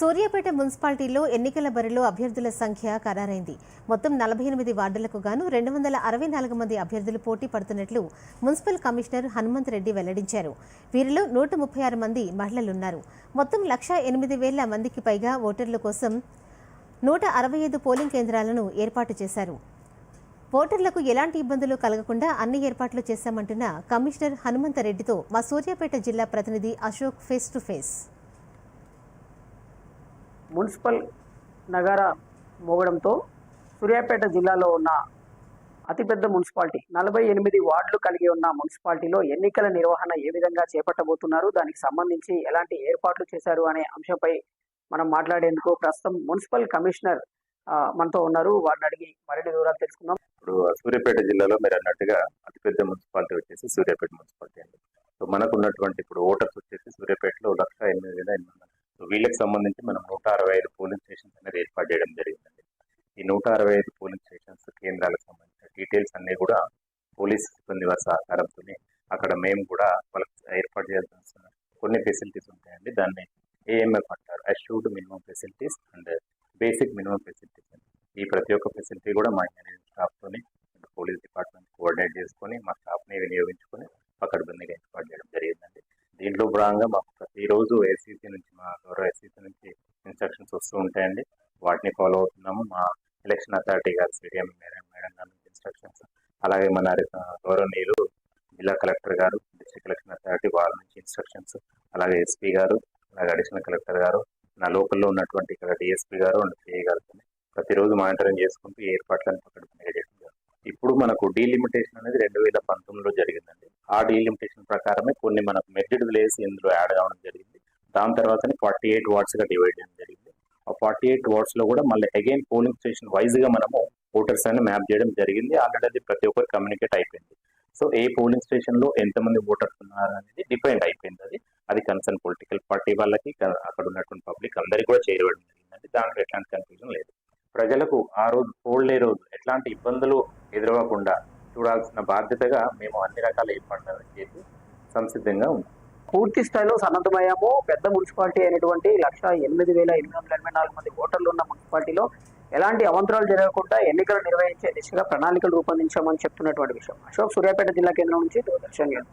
సూర్యాపేట మున్సిపాలిటీలో ఎన్నికల బరిలో అభ్యర్థుల సంఖ్య ఖరారైంది. మొత్తం నలభై ఎనిమిది వార్డులకు గాను రెండు వందల అరవై నాలుగు మంది అభ్యర్థులు పోటీ పడుతున్నట్లు మున్సిపల్ కమిషనర్ హనుమంత్ రెడ్డి వెల్లడించారు. వీరిలో నూట ముప్పై ఆరు మంది మహిళలున్నారు. మొత్తం లక్ష ఎనిమిది వేల మందికి పైగా ఓటర్ల కోసం నూట అరవై ఐదు పోలింగ్ కేంద్రాలను ఏర్పాటు చేశారు. ఓటర్లకు ఎలాంటి ఇబ్బందులు కలగకుండా అన్ని ఏర్పాట్లు చేశామంటున్న కమిషనర్ హనుమంతరెడ్డితో మా సూర్యాపేట జిల్లా ప్రతినిధి Ashok face to face. Municipal నగర మోగడంతో సూర్యాపేట జిల్లాలో ఉన్న అతిపెద్ద మున్సిపాలిటీ. నలభై ఎనిమిది వార్డులు కలిగి ఉన్న మున్సిపాలిటీలో ఎన్నికల నిర్వహణ ఏ విధంగా చేపట్టబోతున్నారు? దానికి సంబంధించి ఎలాంటి ఏర్పాట్లు చేశారు అనే అంశంపై మనం మాట్లాడేందుకు ప్రస్తుతం మున్సిపల్ కమిషనర్ మనతో ఉన్నారు. వారిని అడిగి మరిన్ని వివరాలు తెలుసుకుందాం. ఇప్పుడు సూర్యాపేట జిల్లాలో మీరు అన్నట్టుగా అతిపెద్ద మున్సిపాలిటీ వచ్చేసి సూర్యాపేట మున్సిపాలిటీ అండి. సో మనకు ఉన్నటువంటి ఇప్పుడు ఓటర్స్ వచ్చేసి సూర్యాపేటలో లక్ష ఎనిమిది వేల ఎనిమిది వందల వీళ్ళకి సంబంధించి మనం నూట అరవై ఐదు పోలింగ్ స్టేషన్స్ అనేది ఏర్పాటు చేయడం జరిగిందండి. ఈ నూట అరవై ఐదు పోలింగ్ స్టేషన్స్ కేంద్రాలకు సంబంధించిన డీటెయిల్స్ అన్నీ కూడా పోలీస్ సిబ్బంది వారి సహకారంతో అక్కడ మేము కూడా వాళ్ళకి ఏర్పాటు చేయాల్సిన కొన్ని ఫెసిలిటీస్ ఉంటాయండి. దాన్ని ఏఎంఎఫ్ అంటారు. Assured minimum facilities and basic minimum facilities ఈ ప్రతి ఒక్క ఫెసిలిటీ కూడా మా ఇంజనీరింగ్ స్టాఫ్తోని పోలీస్ డిపార్ట్మెంట్ కోఆర్డినేట్ చేసుకొని మా స్టాఫ్ని వినియోగించుకొని పకడ్బందీగా ఏర్పాటు చేయడం జరిగిందండి. దీంట్లో భాగంగా మాకు ఈరోజు ఎస్సీసీ నుంచి మా గౌరవ ఎస్సీసీ నుంచి ఇన్స్ట్రక్షన్స్ వస్తూ ఉంటాయండి. వాటిని ఫాలో అవుతున్నాము. మా ఎలక్షన్ అథారిటీ గారు సిడిఎం మేడం మేడం గారి నుంచి ఇన్స్ట్రక్షన్స్ అలాగే మన గౌరవనీయులు జిల్లా కలెక్టర్ గారు డిస్ట్రిక్ట్ ఎలక్షన్ అథారిటీ వాళ్ళ నుంచి ఇన్స్ట్రక్షన్స్ అలాగే ఎస్పీ గారు అలాగే అడిషనల్ కలెక్టర్ గారు నా లోకల్లో ఉన్నటువంటి ఇక్కడ డిఎస్పీ గారు అండ్ సిఐ గారు ప్రతిరోజు మానిటరింగ్ చేసుకుంటూ ఏర్పాట్లను ఇప్పుడు మనకు డీలిమిటేషన్ అనేది రెండు వేల పంతొమ్మిదిలో జరిగిందండి. ఆ డీలిమిటేషన్ ప్రకారమే కొన్ని మనకు మెరిట్ విలేజ్ ఇందులో యాడ్ కావడం జరిగింది. దాని తర్వాతనే ఫార్టీ ఎయిట్ వార్డ్స్గా డివైడ్ చేయడం జరిగింది. ఆ ఫార్టీ ఎయిట్ వార్డ్స్లో కూడా మళ్ళీ అగైన్ పోలింగ్ స్టేషన్ వైజ్గా మనము ఓటర్స్ అని మ్యాప్ చేయడం జరిగింది. ఆల్రెడీ అది ప్రతి ఒక్కరు కమ్యూనికేట్ అయిపోయింది. సో ఏ పోలింగ్ స్టేషన్లో ఎంతమంది ఓటర్స్ ఉన్నారు అనేది డిపెండ్ అయిపోయింది అది. అది కన్సర్న్ పొలిటికల్ పార్టీ వాళ్ళకి అక్కడ ఉన్నటువంటి పబ్లిక్ అందరికీ కూడా చేరవడం జరిగిందండి. దాంట్లో ఎట్లాంటి కన్ఫ్యూజన్ లేదు. ప్రజలకు ఆ రోజు పోల్ డే రోజు ఎట్లాంటి ఇబ్బందులు ఎదురవ్వకుండా చూడాల్సిన బాధ్యతగా మేము అన్ని రకాల ఏర్పాట్లు చేసి సంసిద్ధంగా ఉన్నాం. పూర్తి స్థాయిలో సన్నద్ధమయ్యాము. పెద్ద మున్సిపాలిటీ అయినటువంటి లక్ష ఎనిమిది వేల ఎనిమిది వందల ఎనభై నాలుగు మంది ఓటర్లు ఉన్న మున్సిపాలిటీలో ఎలాంటి అవంతరాలు జరగకుండా ఎన్నికలు నిర్వహించే దిశగా ప్రణాళికలు రూపొందించామని చెప్తున్నటువంటి విషయం. అశోక్ సూర్యాపేట జిల్లా కేంద్రం నుంచి దూరదర్శన్ న్యూస్.